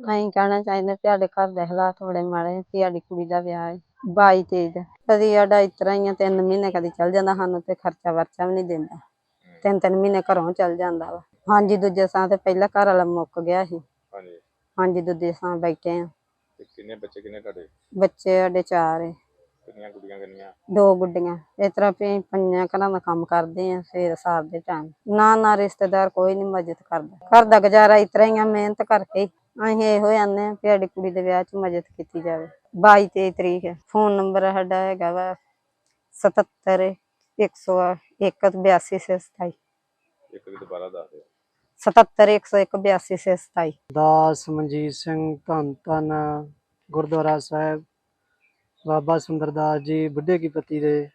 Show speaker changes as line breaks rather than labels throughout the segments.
ਅਸੀਂ ਕਹਿਣਾ ਚਾਹੁੰਦੇ ਸਾਡੇ ਘਰ ਦੇ ਹਾਲਾਤ ਬੜੇ ਮਾੜੇ ਵੀ ਸਾਡੀ ਕੁੜੀ ਦਾ ਵਿਆਹ ਹੈ 22 ਤੇਈ ਦਾ ਕਦੀ ਸਾਡਾ ਇਸ ਤਰ੍ਹਾਂ ਹੀ ਆ ਤਿੰਨ ਮਹੀਨੇ ਕਦੀ ਚੱਲ ਜਾਂਦਾ ਸਾਨੂੰ ਤੇ ਖਰਚਾ ਵਰਚਾ ਵੀ ਨਹੀਂ ਦਿੰਦਾ। ਤਿੰਨ ਤਿੰਨ ਮਹੀਨੇ ਘਰੋਂ ਚੱਲ ਜਾਂਦਾ ਵਾ। ਹਾਂਜੀ ਦੂਜੇ ਸਾਂ ਤੇ ਪਹਿਲਾ ਘਰ ਵਾਲਾ ਮੁੱਕ ਗਿਆ ਸੀ।
ਹਾਂਜੀ।
ਹਾਂਜੀ ਦੂਜੇ ਸਾਂ ਬੈਠੇ ਆ।
ਤੇ ਕਿੰਨੇ ਬੱਚੇ ਕਿੰਨੇ ਤੁਹਾਡੇ?
ਬੱਚੇ ਸਾਡੇ ਚਾਰ ਏ।
ਕਿੰਨੀਆਂ ਕੁੜੀਆਂ ਕਿੰਨੀਆਂ?
ਦੋ ਗੁੱਡੀਆਂ। ਇਸ ਤਰ੍ਹਾਂ ਵੀ ਪੰਜਾਂ ਘਰਾਂ ਦਾ ਕੰਮ ਕਰਦੇ ਆ ਸਵੇਰ ਸਾਰ ਦੇ ਟਾਈਮ ਨਾ ਨਾ ਰਿਸ਼ਤੇਦਾਰ ਕੋਈ ਨਹੀਂ ਮਦਦ ਕਰਦਾ। ਘਰ ਦਾ ਗੁਜ਼ਾਰਾ ਇਸ ਤਰ੍ਹਾਂ ਹੀ ਆ ਮਿਹਨਤ ਕਰਕੇ। ਅਸੀਂ ਇਹੋ ਆਨੇ ਆ ਵੀ ਸਾਡੀ ਕੁੜੀ ਦੇ ਵਿਆਹ 'ਚ ਮਦਦ ਕੀਤੀ ਜਾਵੇ। 22 ਤੇਈ ਤਰੀਕ ਹੈ। ਫੋਨ ਨੰਬਰ ਸਾਡਾ ਹੈਗਾ ਵਾ 77 101 82 27
ਇੱਕ ਦੀ ਦੁਬਾਰਾ ਦੱਸ ਦਿਓ।
77 101 82 27
ਦਾਸ ਮਨਜੀਤ ਸਿੰਘ ਧੰਨ ਧੰਨ ਗੁਰਦੁਆਰਾ ਸਾਹਿਬ ਬਾਬਾ ਸੁੰਦਰਦਾਸ ਜੀ ਬੁੱਢੇ ਕੀ ਪੱਤੀ ਦੇ।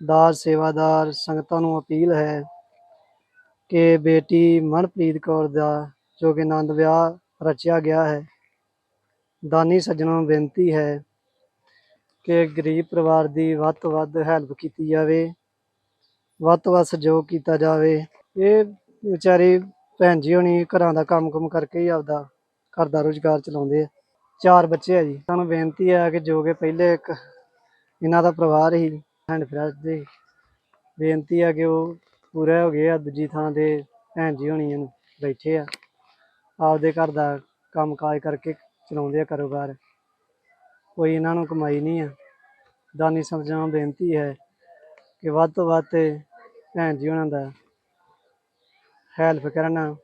ਦਾਸ ਸੇਵਾਦਾਰ ਸੰਗਤਾਂ ਨੂੰ ਅਪੀਲ ਹੈ ਕਿ ਬੇਟੀ ਮਨਪ੍ਰੀਤ ਕੌਰ ਦਾ ਜੋ ਕਿ ਆਨੰਦ ਵਿਆਹ ਰਚਿਆ ਗਿਆ ਹੈ। ਦਾਨੀ ਸੱਜਣਾਂ ਨੂੰ ਬੇਨਤੀ ਹੈ ਕਿ ਗਰੀਬ ਪਰਿਵਾਰ ਦੀ ਵੱਧ ਤੋਂ ਵੱਧ ਹੈਲਪ ਕੀਤੀ ਜਾਵੇ, ਵੱਧ ਤੋਂ ਵੱਧ ਸਹਿਯੋਗ ਕੀਤਾ ਜਾਵੇ। ਇਹ ਵਿਚਾਰੇ ਭੈਣ ਜੀ ਹੋਣੀ ਘਰਾਂ ਦਾ ਕੰਮ ਕੁਮ ਕਰਕੇ ਹੀ ਆਪਦਾ ਘਰ ਦਾ ਰੋਜ਼ਗਾਰ ਚਲਾਉਂਦੇ ਆ। ਚਾਰ ਬੱਚੇ ਆ ਜੀ। ਸਾਨੂੰ ਬੇਨਤੀ ਹੈ ਕਿ ਜੋ ਕਿ ਪਹਿਲੇ ਇੱਕ ਇਹਨਾਂ ਦਾ ਪਰਿਵਾਰ ਹੀ ਹੈਂਡ ਫਰੈਸ਼ ਦੇ ਬੇਨਤੀ ਹੈ ਕਿ ਉਹ ਪੂਰੇ ਹੋ ਗਏ ਆ। ਦੂਜੀ ਥਾਂ ਤੇ ਭੈਣ ਜੀ ਹੋਣੀ ਨੂੰ ਬੈਠੇ ਆ। ਆਪਦੇ ਘਰ ਦਾ ਕੰਮ ਕਾਜ ਕਰਕੇ ਚਲਾਉਂਦੇ ਆ ਕਾਰੋਬਾਰ। ਕੋਈ ਇਹਨਾਂ ਨੂੰ ਕਮਾਈ ਨਹੀਂ ਆ। ਦਾਨੀ ਸਮਝਾਂ ਬੇਨਤੀ ਹੈ ਕਿ ਵੱਧ ਤੋਂ ਵੱਧ ਤੇ ਭੈਣ ਜੀ ਉਹਨਾਂ ਦਾ ਹੈਲਪ ਕਰਨ।